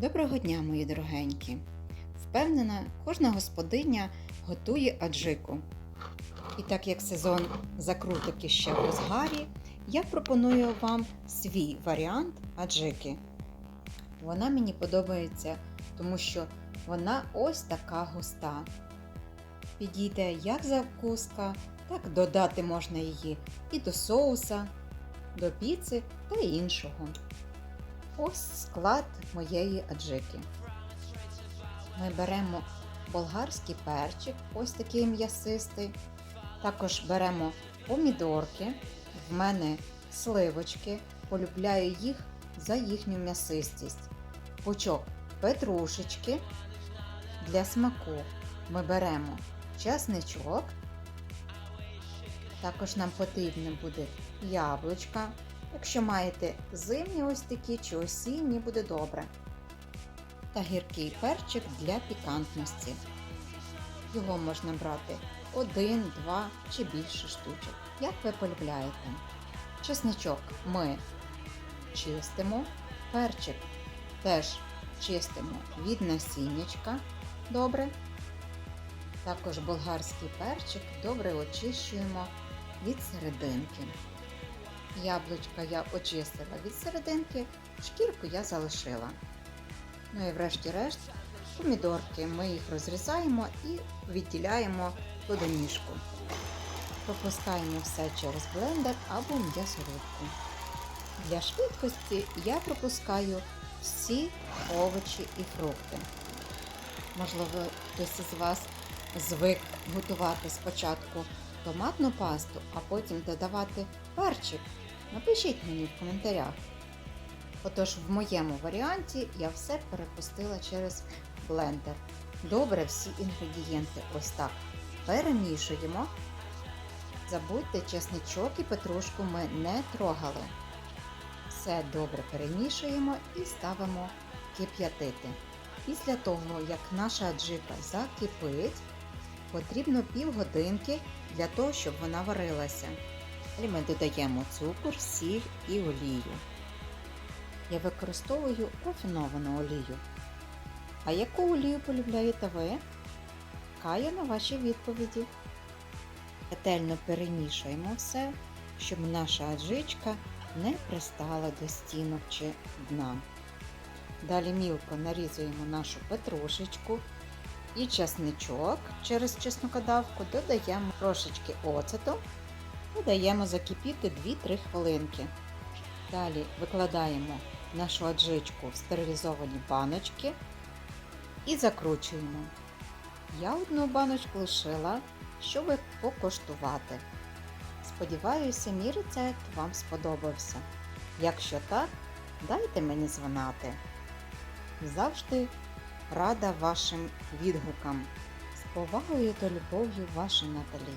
Доброго дня, мої дорогенькі! Впевнена, кожна господиня готує аджику. І так як сезон закруток іще в розгарі, я пропоную вам свій варіант аджики. Вона мені подобається, тому що вона ось така густа. Підійде як закуска, так додати можна її і до соуса, до піци та іншого. Ось склад моєї аджики. Ми беремо болгарський перчик, ось такий м'ясистий. Також беремо помідорки, в мене сливочки, полюбляю їх за їхню м'ясистість. Пучок петрушечки. Для смаку ми беремо чесничок. Також нам потрібно буде яблучка. Якщо маєте зимні ось такі чи осінні, буде добре. Та гіркий перчик для пікантності. Його можна брати один, два чи більше штучок, як ви полюбляєте. Чесничок ми чистимо, перчик теж чистимо від насіннячка добре. Також болгарський перчик добре очищуємо від серединки. Яблучка я очистила від серединки, шкірку я залишила. Ну і врешті-решт, помідорки ми їх розрізаємо і відділяємо плодоніжку. Пропускаємо все через блендер або м'ясорубку. Для швидкості я пропускаю всі овочі і фрукти. Можливо, хтось із вас звик готувати спочатку томатну пасту, а потім додавати перчик. Напишіть мені в коментарях. Отож, в моєму варіанті я все перепустила через блендер. Добре всі інгредієнти ось так перемішуємо. Забудьте, чесничок і петрушку ми не трогали. Все добре перемішуємо і ставимо кип'ятити. Після того, як наша аджика закипить, потрібно півгодинки для того, щоб вона варилася. Далі ми додаємо цукор, сіль і олію. Я використовую рафіновану олію. А яку олію полюбляєте ви? Чекаю на ваші відповіді. Ретельно перемішуємо все, щоб наша аджичка не пристала до стінок чи дна. Далі мілко нарізуємо нашу петрушечку і чесничок через чеснокодавку додаємо трошечки оцету і даємо закипіти 2-3 хвилинки. Далі викладаємо нашу аджичку в стерилізовані баночки і закручуємо. Я одну баночку лишила, щоб покоштувати. Сподіваюся, мій рецепт вам сподобався. Якщо так, дайте мені знати. Завжди рада вашим відгукам. З повагою та любов'ю ваша Наталі.